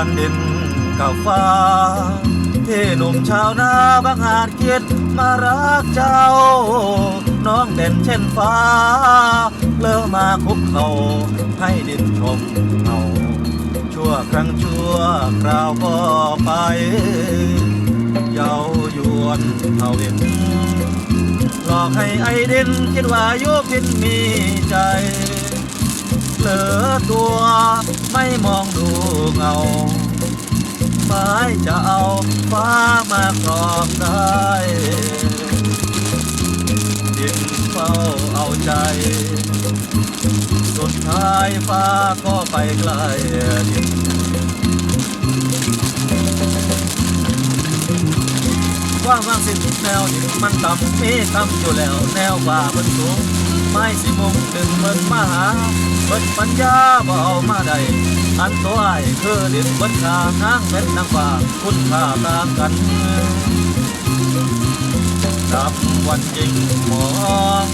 านดินกับฟ้าที่หนุ่มชาวนาบางอาจคิดมารักเจ้า น้องเด่นเช่นฟ้า เลิกมาคุกเขาให้ดินชมเอาชั่วครั้งชั่วคราวก็ไปเย้ายวนเท่าเห็นหลอกให้ไอ้ดินคิดว่าอยุพินมีใจเหลือตัวไม่มองดู เงาไม้จะเอาฟ้ามาครอบได้ดินเฝ้าเอาใจ สุดท้ายฟ้าก็ไปไกลดินว่างว่างสิแนวดินมันต่ำมีต่ำอยู่แล้ว แนวว่าบนสูงไม้สิมุงดึงเบินมาหาเบิดปัญญาบ่เอามาได้ อันตัวไอ้ายคือดินบิดขาทางเป็นนางฟ้าคุณค่าต่างกันรับวันจริงมอง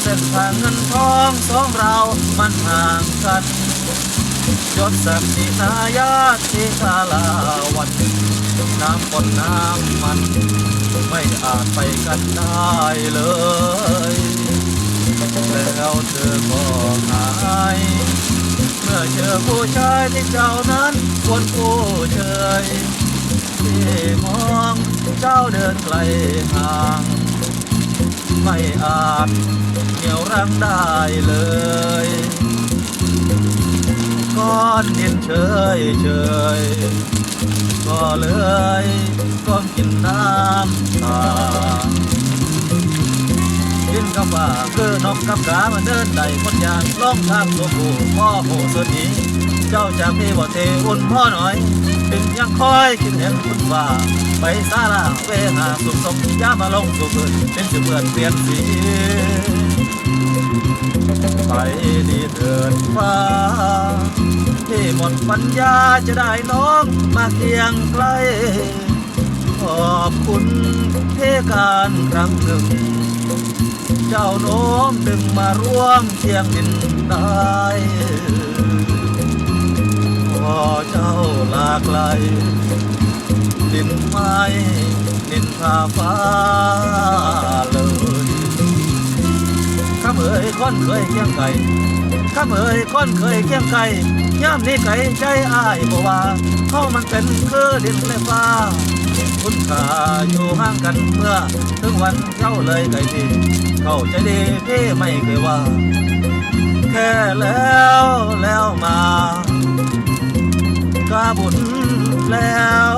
เส้นทางเงินทองสองเรามันห่างกันยศศักดิ์ศรีนายาที่คาลาวัน น้ำฝนน้ำมัน ไม่อาจไปกันได้เลย แล้วเธอก็หาย มื่อเจอผู้ชายที่เจ้านั้นควรผู้เชยที่มองเจ้าเดินไกลห่าง ไม่อาจเหนี่ยวรั้งได้เลยก้อนดินเฉยเฉยก็เลยก้มกินน้ำตา กับว่าคือนกกับกามันเดินได้คนยางล่องทางตัวผู้พ่อโหสุดนี้ เจ้าจากพี่บ่เทอุ่นพ่อหน่อยดินยังคอยคิดเห็นคุณว่า ไปสาลาเวหาสุขสมยามาลงสู่พื้นเป็นสิเปื่อนเปลี่ยนสีไปดีเถิดฟ้าที่หมดปัญญาจะได้น้องมาเคียงใกล้ขอบคุณเทการครั้งหนึ่ง เจ้าโน้มดึงมาร่วมเคียงดินได้พอเจ้าลาไกลดินไม้ดินพาฟ้าเลยข้าเอ๋ยคนเคยเคียงไก่ข้าเอ๋ยคนเคยเคียงไก่ย่ำนี้ไก่ใจอ้ายบอกว่าเขามันเป็นคือดินและฟ้า คุณขาอยู่ห่างกันเมื่อ ถึงวันเจ้าเลยไกลทีเข้าใจดีพี่ไม่เคยว่า แค่แล้วแล้วมา กาบุญแล้ว